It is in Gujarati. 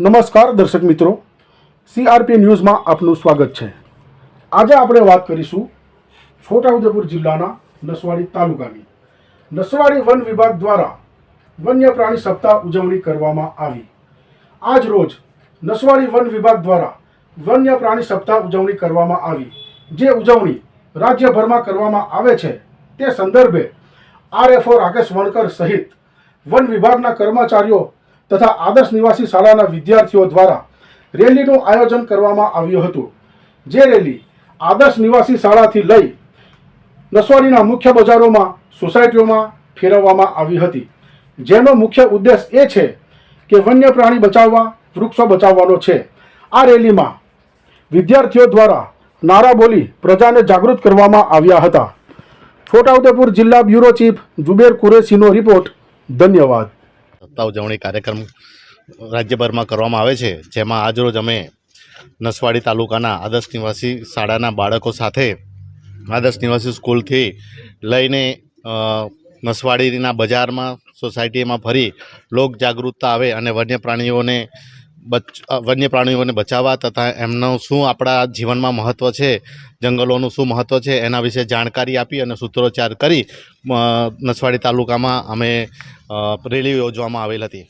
નમસ્કાર દર્શક મિત્રો. સીઆરપી ન્યૂઝમાં આપનું સ્વાગત છે. આજે આપણે વાત કરીશું છોટાઉદેપુર જિલ્લાના નસવાડી તાલુકાની. નસવાડી વન વિભાગ દ્વારા વન્ય પ્રાણી સપ્તાહ ઉજવણી કરવામાં આવી. આજ રોજ નસવાડી વન વિભાગ દ્વારા વન્ય પ્રાણી સપ્તાહ ઉજવણી કરવામાં આવી. જે ઉજવણી રાજ્યભરમાં કરવામાં આવે છે તે સંદર્ભે આરએફઓ રાકેશ વણકર સહિત વન વિભાગના કર્મચારીઓ તથા આદર્શ નિવાસી શાળાના વિદ્યાર્થીઓ દ્વારા રેલીનું આયોજન કરવામાં આવ્યું હતું. જે રેલી આદર્શ નિવાસી શાળાથી લઈ નસવાડીના મુખ્ય બજારોમાં, સોસાયટીઓમાં ફેરવવામાં આવી હતી. જેનો મુખ્ય ઉદ્દેશ એ છે કે વન્ય પ્રાણી બચાવવા, વૃક્ષો બચાવવાનો છે. આ રેલીમાં વિદ્યાર્થીઓ દ્વારા નારા બોલી પ્રજાને જાગૃત કરવામાં આવ્યા હતા. છોટાઉદેપુર જિલ્લા બ્યુરો ચીફ જુબેર કુરેશીનો રિપોર્ટ. ધન્યવાદ. સત્તા ઉજવણી કાર્યક્રમ રાજ્યભરમાં કરવામાં આવે છે, જેમાં આજરોજ અમે નસવાડી તાલુકાના આદર્શ નિવાસી શાળાના બાળકો સાથે આદર્શ નિવાસી સ્કૂલથી લઈને નસવાડીના બજારમાં, સોસાયટીમાં ફરી લોક જાગૃતતા આવે અને વન્ય પ્રાણીઓને વન્ય પ્રાણીઓને બચાવવા તથા એમનું શું આપણા જીવનમાં મહત્ત્વ છે, જંગલોનું શું મહત્ત્વ છે, એના વિશે જાણકારી આપી અને સૂત્રોચ્ચાર કરી નસવાડી તાલુકામાં અમે રેલી યોજવામાં આવેલ હતી.